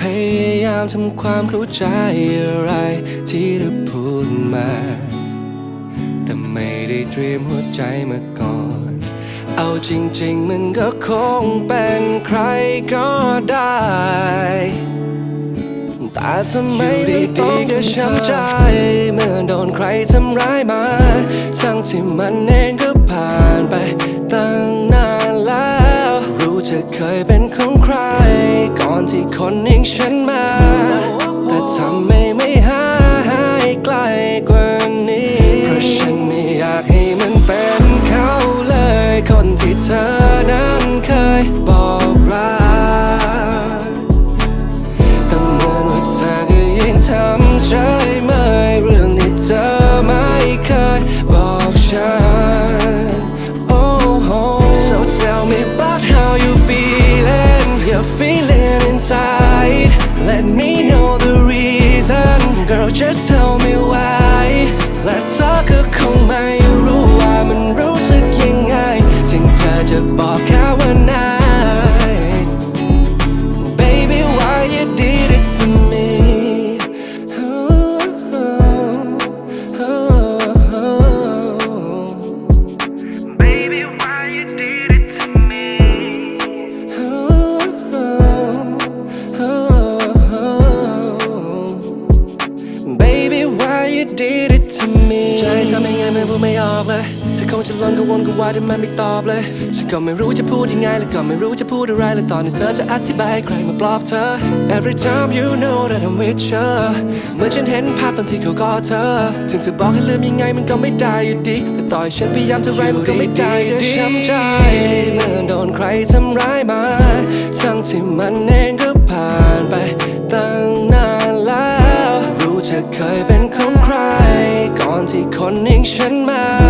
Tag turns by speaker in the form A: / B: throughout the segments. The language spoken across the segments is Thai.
A: พยายามทำความเข้าใจอะไรที่เธอพูดมา แต่ไม่ได้เตรียมหัวใจมาก่อน เอาจริง ๆ มันก็คงเป็นใครก็ได้ แต่ทำไมไม่ต้องจะช้ำใจ เมื่อโดนใครทำร้ายมา ทั้งที่มันเองก็ผ่านไปตั้งนานแล้ว รู้จะเคยเป็นของใคร ที่คนอย่างฉันมา แต่ทำไมไม่หายไกลกว่านี้ เพราะฉันไม่อยากให้มันเป็นเขาเลยคนที่เธอ inside Let me know the reason Girl just tell me why และเธอก็คงไม่รู้ว่ามันรู้สึกยังไงถึงเธอจะบอกแค่ did it to me ใจทำยังไงมันพูดไม่ออกเลยเธอคงจะลนกังวลกับว่าที่มันไม่ตอบเลย ฉันก็ไม่รู้จะพูดยังไงและก็ไม่รู้จะพูดอะไรและตอนนี้เธอจะอธิบายให้ใครมาปลอบเธอ Every time you know that I'm with you เหมื่อนฉันเห็นภาพตอนที่เขากอดเธอ ถึงเธอบอกให้ลืมยังไงมันก็ไม่ได้อยู่ดีแต่ต่อให้ฉันพยายามเท่าไรมันก็ไม่ได้อยู่ดีช้ำใจเมื่อโดนใครทำร้ายมาทั้งที่มันเองก็ผ่านไปตั้งนานแล้ว รู้จะเคยเป็น ที่คนอย่างฉันมา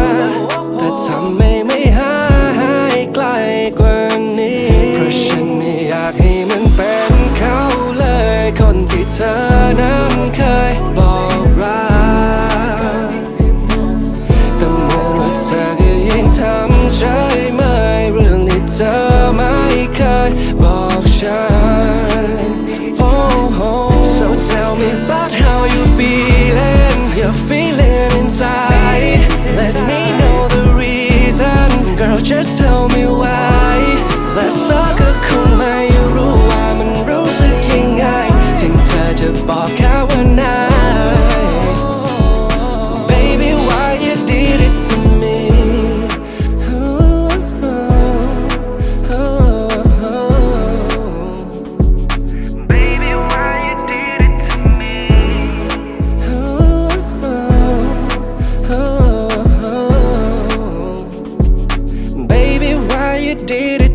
A: did it.